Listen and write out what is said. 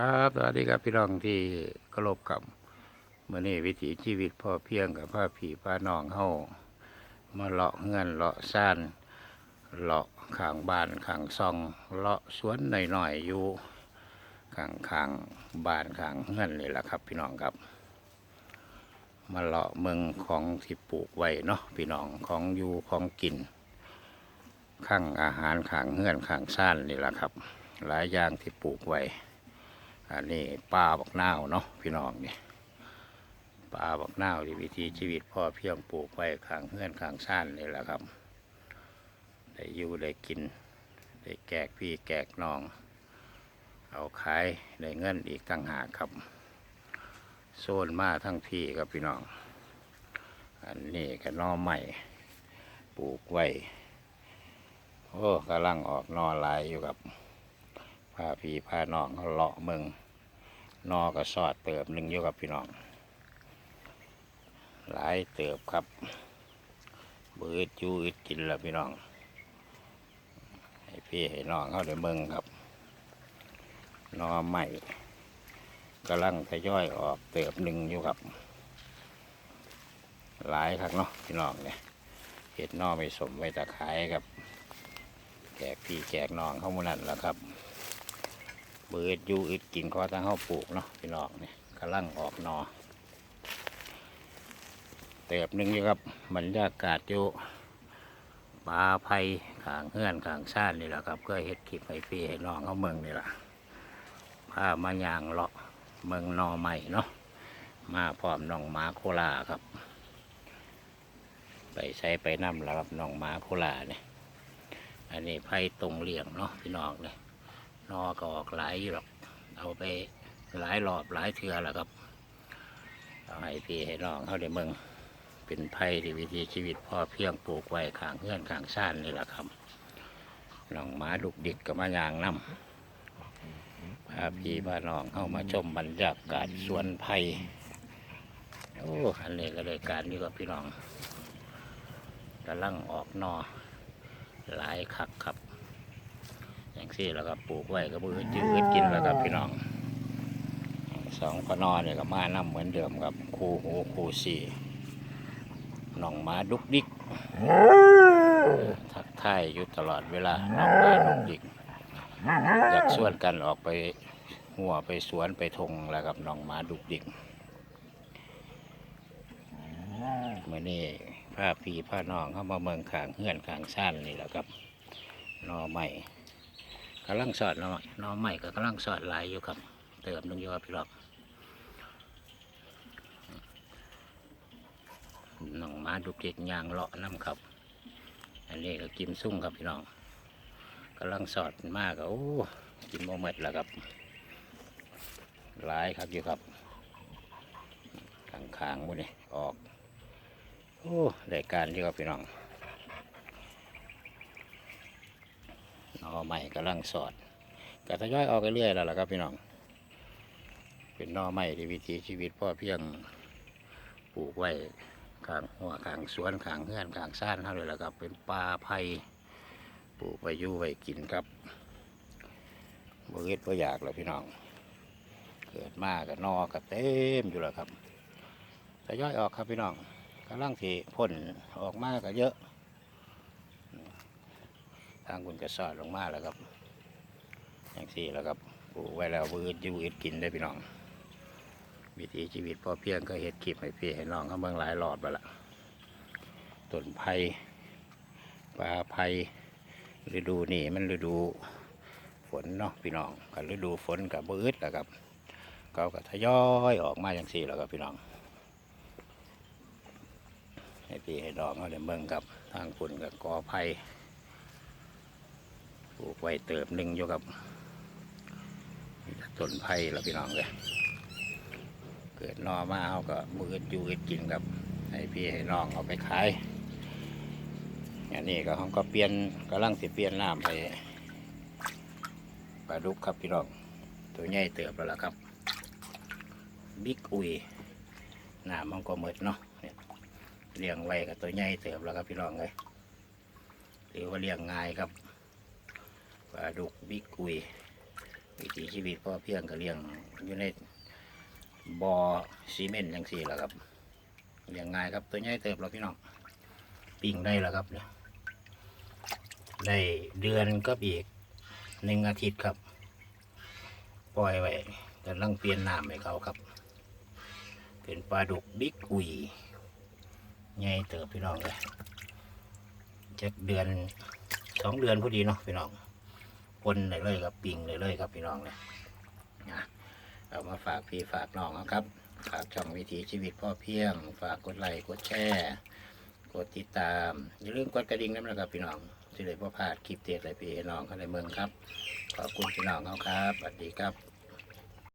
ครับสวัสดีครับพี่น้องที่เคารพกับเมื่อนี้วิถีชีวิตพอเพียงกับผ้าผีผ้าน้องเฮามาเลาะเงื่อนเลาะซ่านเลาะข้างบ้านข้างซองเลาะสวนหน่อยๆอยู่ข้างข้างบ้านข้างเงื่อนนี่แหละครับ พี่น้องครับ มาเลาะเมืองของที่ปลูกไว้เนาะพี่น้องของอยู่ของกินข้างอาหารข้างเงื่อนข้างซ่านนี่แหละครับ หลายอย่างที่ปลูกไว้ อันนี้ป้าบักนาวเนาะพี่น้องนี่ป้าบักนาวที่วิถีชีวิตพ่อเพียงปลูกไว้ข้างเฮือนข้างซ่านนี่แหละครับ ได้อยู่ได้กิน ได้แกกพี่แกกน้อง เอาขายได้เงินอีกต่างหากครับ โซนมาทั้งพี่ครับพี่น้อง อันนี้ก็หนอใหม่ปลูกไว้โอ้กำลังออกนอลายอยู่ครับ พาพี่พาน้องเลาะเมืองนอก็สอดเติบหนึ่งอยู่กับพี่น้อง หลายเติบครับเบืดจูอึดกินล้วพี่น้อง ให้พี่ให้น้องเขาได้เมืองครับนอใหม่กำลังทยอยออกเติบหนึ่งอยู่ครับหลายครับเนาะพี่น้องเนี่ยเห็ดนอไม่สมไว้ตะขายครับแจกพี่แจกน้องเขามูนั่นแล้วครับ เบิดอยู่อึดกินข้อตั้งเข้าปลูกเนาะพี่น้องเนี่ยกำลังออกหนอเติบหนึ่งอยู่ครับบรรยากาศอยู่ปลาไผ่ขางเฮือนขางซ่านนี่แหละครับก็เฮ็ดคลิปให้พี่ให้น้องเขาเมืองนี่แหละพามายางเลาะเมืองนอใหม่เนาะมาพร้อมน้องหมาโคลาครับ ไปใช้ไปน้ำแล้วครับน้องหมาโคลาเนี่ยอันนี้ไผ่ตรงเหลี่ยงเนาะพี่น้องเนี่ย นอก็ออกหลายอยู่หรอก เอาไปหลายรอบหลายเทือแล้วครับเอาให้พี่ให้น้องเขาได้เมืองเป็นไผ่ที่วิถีชีวิตพ่อเพียงปลูกไว้ข้างเพื่อนข้างซ่านนี่แหละครับน้องหมาดุกดิกกับมายางน้ำพาพี่พาน้องเข้ามาชมบรรยากาศสวนไผ่โอ้อันนี้ก็เลยการนี้ก็พี่น้องกำลังออกนอหลายคักครับ อย่างซี่แล้วก็ปลูกไว้ก็บือจืดกินแล้วครับพี่น้องสองพนอเนี่ยก็มานํเหมือนเดิมครับคู่หูคู่สี่น้องหมาดุกดิกทักทายอยู่ตลอดเวลาน้องหมาดุกดิกอยากส่วนกันออกไปหัวไปสวนไปทงแล้วกับน้องหมาดุกดิกเมื่อนี้พาพี่พาน้องเข้ามาเมืองขางเฮือนขางซ่านนี่แหละครับนอใหม่ กำลังสอดน่อยน้องใหม่ก็กำลังสอดหลายอยู่ครับเติมลงอยู่ครับพี่รอบน้องมาดุกเด็กยางเลาะน้ำครับ อันนี้ก็กิมซุ่งครับพี่น้องกำลังสอดมากโอ้กินโมเมดแล้วครับหลายครับอยู่ครับขางขางๆบนนี้ออก โอ้ได้การอยู่ครับพี่น้อง หน่อใหม่กำลังสอดกระทยอยออกเรื่อยๆแล้วล่ะครับพี่น้อง เป็นน่อใหม่ที่วิถีชีวิตพ่อเพียงปลูกไว้ข้างหัวข้างสวนข้างเฮือนข้างซ่านเท่าเลยล่ะครับ เป็นปลาไผ่ปลูกไว้ยู่ไว้กินครับบ่เฮ็ดบ่อยากแล้วพี่น้อง เกิดมากับนอกับเต็มอยู่แล้วครับทยอยออกครับพี่น้องกำลังที่พ่นออกมาก็เยอะ ทางคุณกระสอดลงมาแล้วครับอย่างสี่แล้วครับปลูกไว้แล้วบืดยูอึดกินได้พี่น้องวิถีชีวิตพอเพียงก็เห็ดคลิปให้พี่ให้น้องเขาเมืองหลายหลอดไปละต้นไผ่ปลาไผ่ฤดูนี่มันฤดูฝนเนาะพี่น้องกับฤดูฝนกับบืดแล้วครับเขาก็ทยอยออกมาอย่างสี่แล้วครับพี่น้องให้พี่ให้น้องเขาได้เมืองกับทางคุณกับกอไผ่ ลูกไว้เติบหนึ่งอยู่กับต้นไผ่ล้วพี่น้องเลยเกิดนอมาเขาก็มืออยู่อึดกินกับให้พี่ให้น้องเอาไปขายอันนี้ก็เขาก็เปลี่ยนกำลังสิเปลี่ยนน้ำไปปลาดุกครับพี่น้องตัวใหญ่เติบแล้วล่ะครับบิ๊กอุยน้ำมันก็หมดเนาะเนี่ยเลี้ยงไว้กับตัวใหญ่เติบแล้วครับพี่น้องเลยถือว่าเลี้ยงง่ายครับ ปลาดุกบิ๊กกุยวิถีชีวิตพ่อเพียงก็เลี้ยงอยู่ในบ่อซีเมนต์จังสี่แหละครับเลี้ยงง่ายครับตัวใหญ่เติบเราพี่น้องปิ้งได้แล้วครับเนี่ยได้เดือนก็อีกหนึ่งอาทิตย์ครับ ปล่อยไว้กำลังเปลี่ยนน้ำให้เขาครับ เป็นปลาดุกบิ๊กอุยใหญ่เติบพี่น้องเลยจักเดือนสองเดือนพอดีเนาะพี่น้อง ปนเลยเลยครับปิงเลยเลยครับพี่น้องเลยนะเอามาฝากพี่ฝากน้องนะครับ ฝากช่องวิถีชีวิตพ่อเพียง ฝากกดไลค์กดแชร์กดติดตามอย่าลืมกดกระดิ่งน้ำนะครับพี่น้องที่เลยพ่อพลาดคลิปเด็ดอะไรพี่น้องเขาในเมืองครับ ขอบคุณพี่น้องเขาครับสวัสดีครับ